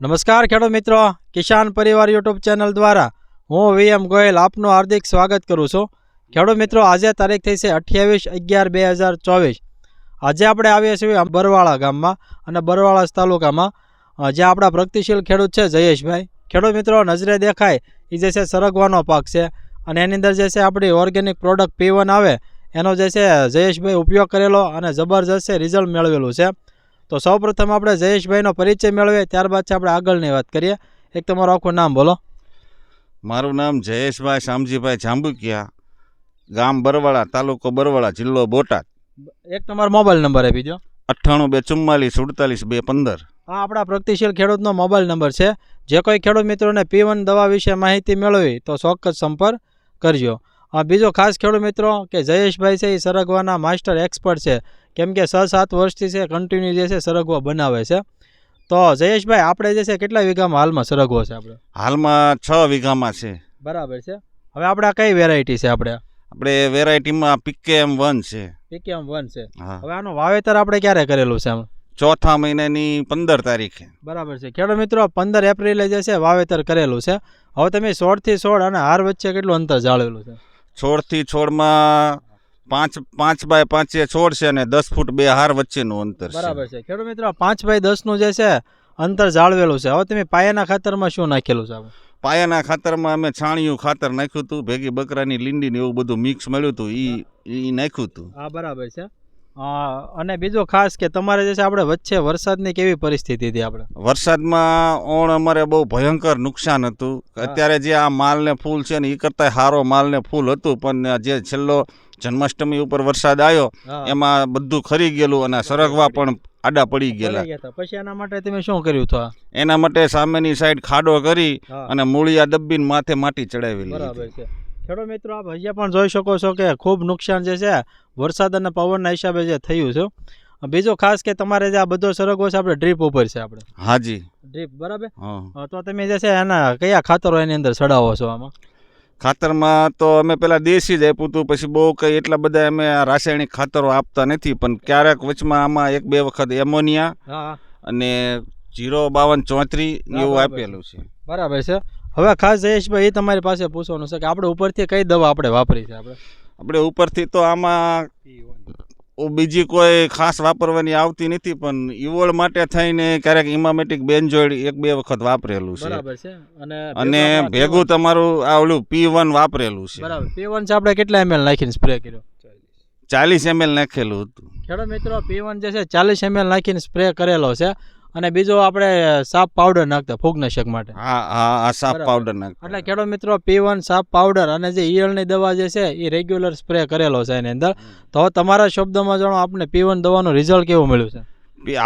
નમસ્કાર ખેડૂત મિત્રો. કિસાન પરિવાર યુટ્યુબ ચેનલ દ્વારા હું વીએમ ગોયલ આપનું હાર્દિક સ્વાગત કરું છું. ખેડૂત મિત્રો, આજે તારીખ થઈ છે અઠ્યાવીસ અગિયાર બે હજાર ચોવીસ. આજે આપણે આવીએ છીએ બરવાળા ગામમાં અને બરવાળા તાલુકામાં. જે આપણા પ્રગતિશીલ ખેડૂત છે જયેશભાઈ. ખેડૂત મિત્રો, નજરે દેખાય એ જે છે સરગવાનો પાક છે અને એની અંદર જે છે આપણી ઓર્ગેનિક પ્રોડક્ટ પીવન આવે, એનો જે છે જયેશભાઈ ઉપયોગ કરેલો અને જબરજસ્ત રિઝલ્ટ મેળવેલું છે. તો સૌપ્રથમ આપણે જયેશભાઈનો પરિચય મેળવીએ ત્યારબાદ આપણે આગળની વાત કરીએ. એક તમારું આખું નામ બોલો. મારું નામ જયેશભાઈ શામજીભાઈ જાંબુકિયા ગામ બરવાળા તાલુકો બરવાળા જિલ્લો બોટાદ. એક તમારો મોબાઈલ નંબર આપી દો અઠ્ઠાણું બે ચુમ્માલીસ સુડતાલીસ બે પંદર. આ આપણા પ્રગતિશીલ ખેડૂતનો મોબાઈલ નંબર છે. જે કોઈ ખેડૂત મિત્રોને પી વન દવા વિશે માહિતી મેળવી તો ચોક્કસ સંપર્ક કરજો. બીજો ખાસ ખેડૂત મિત્રો કે જયેશભાઈ છે એ સરગવાના માસ્ટર એક્સપર્ટ છે. કેમ કે છ સાત વર્ષથી છે કન્ટિન્યુ જે છે સરગવો બનાવે છે. તો જયેશભાઈ આપણે જે છે કેટલા વીઘામાં હાલમાં સરગવો છે આપણે? હાલમાં છ વીઘામાં છે. બરાબર છે. હવે આપણે કઈ વેરાયટી છે આપણે? આપણે વેરાયટીમાં પીકે એમ વન છે. પીકેએમ વન છે. હવે આનું વાવેતર આપણે ક્યારે કરેલું છે ચોથા મહિનાની પંદર તારીખે. બરાબર છે. ખેડૂત મિત્રો પંદર એપ્રિલે જે છે વાવેતર કરેલું છે. હવે તમે સોળથી સોળ અને હાર વચ્ચે કેટલું અંતર જાળવેલું છે? છોડથી છોડમાં પાંચ પાંચ બાય પાંચે છોડ છે અને દસ ફૂટ બે હાર વચ્ચેનું અંતર બરાબર છે. ખેડૂત મિત્રો પાંચ બાય દસનું જે છે અંતર જાળવેલું છે. હવે તમે પાયાના ખાતરમાં શું નાખેલું છે? પાયાના ખાતરમાં અમે છાણિયું ખાતર નાખ્યું હતું ભેગી બકરાની લીંડી ને એવું બધું મિક્સ મળ્યું હતું ઈ ઈ નાખ્યું હતું. હા બરાબર છે. અને બીજો ખાસ કે તમારે જે છે આપણે વચ્ચે વરસાદની કેવી પરિસ્થિતિ હતી આપણે? વરસાદમાં ઓણ અમારે બહુ ભયંકર નુકસાન હતું. અત્યારે જે આ માલને ફૂલ છે ને એ કરતાં સારો માલ ને ફૂલ હતું પણ જે છેલ્લો જન્માષ્ટમી ઉપર વરસાદ આવ્યો એમાં બધું ખરી ગયેલું અને સરગવા પણ આડા પડી ગયેલા. પછી એના માટે તમે શું કર્યું હતું એના માટે સામેની સાઈડ ખાડો કરી અને મૂળિયા દબ્બીને માથે માટી ચડાવેલી બરાબર છે. ખેડૂત મિત્રો આપ હજી પણ જોઈ શકો છો કે ખૂબ નુકસાન જે છે વરસાદ અને પવનના હિસાબે જે થયું છે. બીજો ખાસ કે તમારે જે આ બધો સરગવો છે આપણે ડ્રીપ ઉપર છે આપણે. હાજી. ડ્રીપ બરાબર? તો તમે જે છે એના કયા ખાતરો એની અંદર ચડાવો છો આમાં? ખાતરમાં તો અમે પેલા દેશી જ આપ્યું હતું પછી બહુ કંઈ એટલા બધા અમે આ રાસાયણિક ખાતરો આપતા નથી પણ ક્યારેક વચમાં આમાં એક બે વખત એમોનિયા અને જીરો બાવન ચોત્રી હા, એવું આપેલું છે. બરાબર છે. હવે ખાસ જયેશભાઈ એ તમારી પાસે પૂછવાનું છે કે આપણે ઉપરથી કઈ દવા આપણે વાપરી છે આપણે? આપણે ઉપરથી તો આમાં બીજી કોઈ ખાસ વાપરવાની આવતી નથી પણ ઈવોળ માટે થઈને ક્યારેક ઇમામેટિક બેન્જોઇડ એક બે વખત વાપરેલું છે. અને ભેગું તમારું આ ઓલું પી વન વાપરેલું છે. બરાબર. પી વન છે આપણે કેટલા એમએલ નાખીને સ્પ્રે કર્યો? ચાલીસ એમએલ નાખેલું હતું. ખેડૂત મિત્રો પી વન જે છે ચાલીસ એમએલ નાખીને સ્પ્રે કરેલો છે. અને બીજો આપણે સાપ પાવડર નાખતા ફૂગનાશક માટે. હા હા આ સાફ પાવડર નાખતા. એટલે ખેડૂત મિત્રો પી વન સાપ પાવડર અને જે ઈયળની દવા જે છે એ રેગ્યુલર સ્પ્રે કરેલો છે એની અંદર. તો હવે તમારા શબ્દમાં જાણો આપણે પીવન દવાનું રિઝલ્ટ કેવું મળ્યું છે?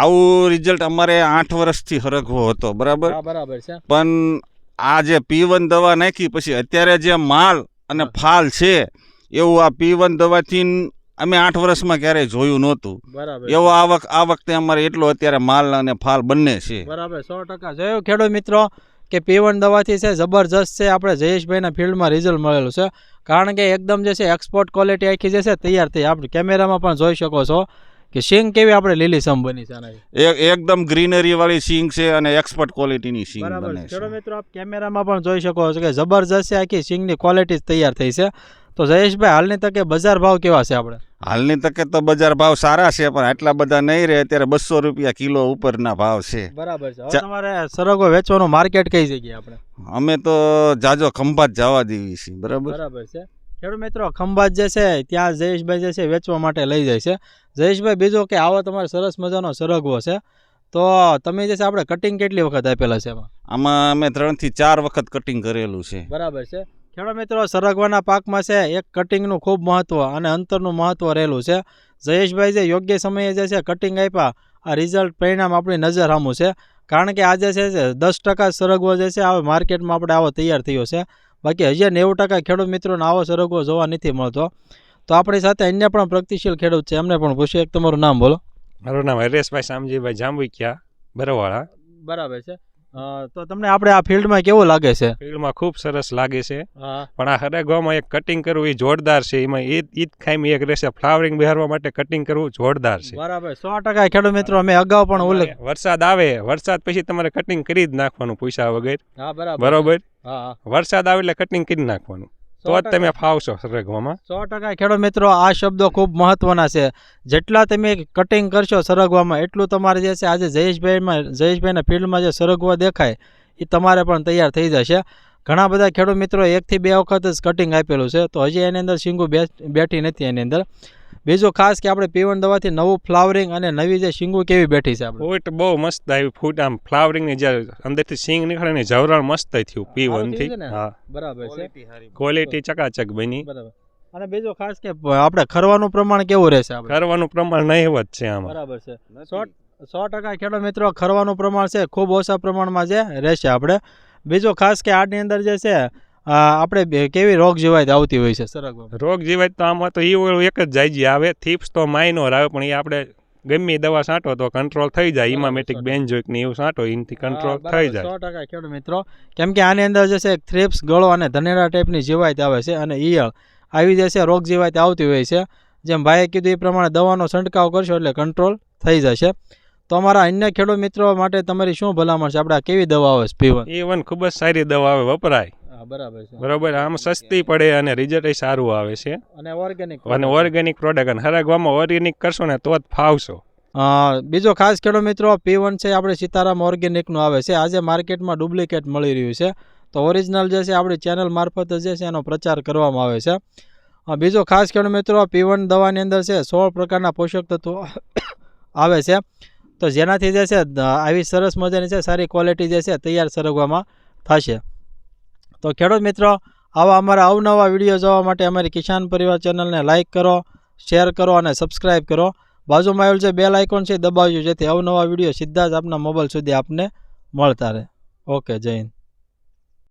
આવું રિઝલ્ટ અમારે આઠ વર્ષથી હરગવો હતો બરાબર? બરાબર છે. પણ આ જે પી વન દવા નાખી પછી અત્યારે જે માલ અને ફાલ છે એવું આ પી વન દવાથી અમે આઠ વર્ષમાં ક્યારેય જોયું નહોતું. બરાબર. એવો આ વખત આ વખતે અમારે એટલો અત્યારે માલ અને ફાલ બંને છે. બરાબર સો ટકા. જોયું ખેડૂત મિત્રો કે પીવણ દવાથી છે જબરજસ્ત છે આપણે જયેશભાઈના ફિલ્ડમાં રિઝલ્ટ મળેલું છે. કારણ કે એકદમ જે છે એક્સપોર્ટ ક્વોલિટી આખી જે છે તૈયાર થઈ. આપણે કેમેરામાં પણ જોઈ શકો છો. કે સિંગ કેવી આપણે લીલી સમ બની છે એકદમ ગ્રીનરી વાળી સિંગ છે અને એક્સપર્ટ ક્વોલિટીની સિંગ બને છે. છે. મિત્રો આપ કેમેરામાં પણ જોઈ શકો છો કે જબરજસ્ત છે આખી સિંગની ક્વોલિટી તૈયાર થઈ છે. તો જયેશભાઈ હાલની તકે બજાર ભાવ કેવા છે આપણે? હાલની તકે તો બજાર ભાવ સારા છે પણ આટલા બધા નહીં રહે અત્યારે બસો રૂપિયા કિલો ઉપરના ભાવ છે. બરાબર છે. તમારે સરગો વેચવાનું માર્કેટ કઈ જગ્યાએ આપણે? અમે તો જાજો ખંભાત જવા દેવી છીએ બરાબર? બરાબર છે. ખેડૂત મિત્રો ખંભાત જે છે ત્યાં જયેશભાઈ જે છે વેચવા માટે લઈ જાય છે. જયેશભાઈ બીજો કે આવો તમારે સરસ મજાનો સરગવો છે. તો તમે જે છે આપણે કટિંગ કેટલી વખત આપેલા છે એમાં? આમાં અમે ત્રણથી ચાર વખત કટિંગ કરેલું છે. બરાબર છે. ખેડૂત મિત્રો સરગવાના પાકમાં છે એક કટિંગનું ખૂબ મહત્વ અને અંતરનું મહત્વ રહેલું છે. જયેશભાઈ જે યોગ્ય સમયે જે છે કટિંગ આપ્યા આ રિઝલ્ટ પરિણામ આપણી નજર સામું છે. કારણ કે આજે છે દસ ટકા સરગવો જે છે હવે માર્કેટમાં આપણે આવો તૈયાર થયો છે. બાકી હજી નેવું ટકા ખેડૂત મિત્રોને આવો સરગવો જોવા નથી મળતો. તો આપણી સાથે અન્ય પણ પ્રગતિશીલ ખેડૂત છે એમને પણ પૂછીએ. એક તમારું નામ બોલો. મારું નામ હરેશભાઈ શામજીભાઈ જાંબુકિયા બરવાળા. બરાબર છે. તો તમને આપણે આ ફિલ્ડમાં કેવું લાગે છે? ફિલ્ડમાં ખૂબ સરસ લાગે છે. પણ આ હરેગવામાં એક કટિંગ કરવું એ જોરદાર છે. એમાં એ ઈદ જ ખામી એક રહેશે. ફ્લાવરિંગ બિહારવા માટે કટિંગ કરવું જોરદાર છે. બરાબર. સો ટકા ખેડૂત મિત્રો અમે અગાઉ પણ ઉલ્લેખ વરસાદ આવે. વરસાદ પછી તમારે કટિંગ કરી જ નાખવાનું પૈસા વગર. હા બરાબર. બરોબર? વરસાદ આવે એટલે કટિંગ કરી નાખવાનું. તો જ તમે ફાવશો સરગવામાં. સો ટકા ખેડૂત મિત્રો આ શબ્દો ખૂબ મહત્વના છે. જેટલા તમે કટિંગ કરશો સરગવામાં એટલું તમારે જે છે આજે જયેશભાઈમાં જયેશભાઈના ફિલ્ડમાં જે સરગવા દેખાય એ તમારે પણ તૈયાર થઈ જશે. ઘણા બધા ખેડૂત મિત્રો એકથી બે વખત જ કટિંગ આપેલું છે. તો હજી એની અંદર શીંગું બેઠી નથી એની અંદર. બીજું ખાસ કે આપણે પીવણ દવાથી નવું ફ્લાવરિંગ અને નવી જે શીંગું કેવી બેઠી છે આપણે? ફૂટ બહુ મસ્ત આવી ફૂટ આમ ફ્લાવરિંગની જે અંદરથી શીંગ નીકળે ને જવરણ મસ્ત થયું પી થયું છે હા. બરાબર છે. ક્વોલિટી ચકાચક બની. બરાબર. અને બીજો ખાસ કે આપણે ખરવાનું પ્રમાણ કેવું રહેશે આપણે? કરવાનું પ્રમાણ નહીવત છે આમાં. બરાબર છે. સો સો ટકા ખેડૂત મિત્રો ખરવાનું પ્રમાણ છે ખૂબ ઓછા પ્રમાણમાં જે રહેશે આપણે. બીજો ખાસ કે આની અંદર જે છે આપણે કેવી રોગ જીવાત આવતી હોય છે સરગ રોગ જીવાત તો આમાં તો એ એક જ જાયજી આવે થીપ્સ તો માઇનોર આવે પણ એ આપણે ગમે દવા છાંટો તો કંટ્રોલ થઈ જાય ઇમામેટિક બેન બેન્જોઇક ને એવું છાંટો એનાથી કંટ્રોલ થઈ જાય. સો ટકા ખેડૂત મિત્રો. કેમ કે આની અંદર જે છે થ્રિપ્સ ગળો અને ધનેરા ટાઈપની જીવાત આવે છે અને ઈયળ. આવી જે છે રોગ જીવાત આવતી હોય છે. જેમ ભાઈએ કીધું એ પ્રમાણે દવાનો છંટકાવ કરશો એટલે કંટ્રોલ થઈ જશે. તો અમારા અન્ય ખેડૂત મિત્રો માટે તમારી શું ભલામણ છે? આપણે કેવી દવા આવે છે એ વન ખૂબ જ સારી દવા આવે વપરાય. બરાબર છે. બરાબર આમ સસ્તી પડે અને રિઝલ્ટ સારું આવે છે. અને ઓર્ગેનિક અને ઓર્ગેનિક પ્રોડક્ટ અને હરગવામાં ઓર્ગેનિક કરશો ને તો જ ફાવશો. બીજો ખાસ ખેડૂત મિત્રો પી વન છે આપણે સીતારામ ઓર્ગેનિકનું આવે છે. આજે માર્કેટમાં ડુપ્લિકેટ મળી રહ્યું છે. તો ઓરિજિનલ જે છે આપણી ચેનલ મારફત જે છે એનો પ્રચાર કરવામાં આવે છે. બીજો ખાસ ખેડૂત મિત્રો પી વન દવાની અંદર છે સોળ પ્રકારના પોષક તત્વો આવે છે. તો જેનાથી જે છે આવી સરસ મજાની છે સારી ક્વોલિટી જે છે તૈયાર સરગવામાં થશે. તો ખેડૂત મિત્રો, આવા અમારા અવનવા વીડિયો જોવા માટે અમારી કિસાન પરિવાર ચેનલને લાઇક કરો શેર કરો અને સબસ્ક્રાઈબ કરો. બાજુમાં આવેલ જે બેલ આઇકોન છે દબાવજો જેથી અવનવા વીડિયો સીધા જ આપના મોબાઈલ સુધી આપને મળતા રહે. ઓકે જય હિન્દ.